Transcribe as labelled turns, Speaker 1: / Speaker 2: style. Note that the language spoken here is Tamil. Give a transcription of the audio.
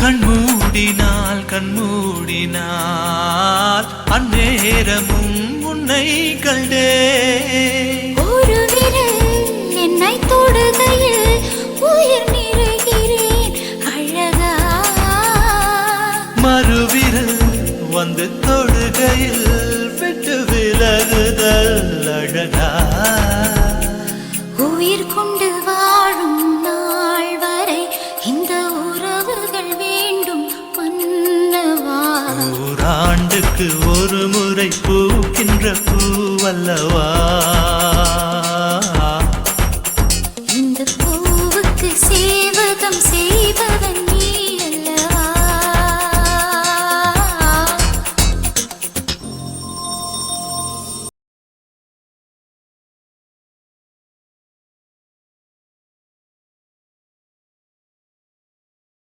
Speaker 1: கண்மூடினால் கண்மூடினால் அந்நேரமும் உன்னை கண்டே
Speaker 2: ஒரு விரல் என்னை தொடுகையில் உயிர் நிறைகிறேன் அழகா.
Speaker 1: மறுவிரல் வந்து தொடுகையில் ஆண்டுக்கு ஒரு முறை பூக்கின்ற பூவல்லவா?
Speaker 2: இந்த பூவுக்கு சே